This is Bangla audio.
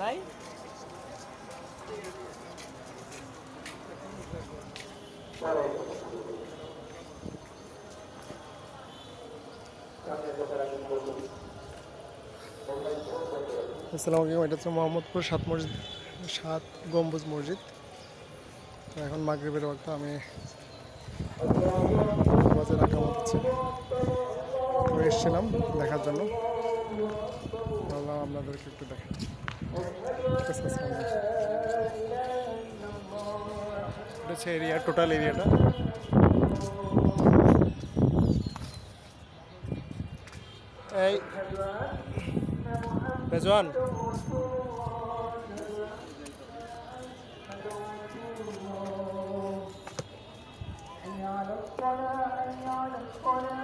নাই? আসসালামু আলাইকুম, এটা হচ্ছে মোহাম্মদপুর সাত মসজিদ, সাত গম্বুজ মসজিদ। তো এখন মাগরীবের বক্ত আমি নামাজের এসেছিলাম দেখার জন্য। বাবা আপনাদেরকে একটু দেখাই হচ্ছে এরিয়া টোটাল এরিয়াটা এই রেজওয়ান يعلم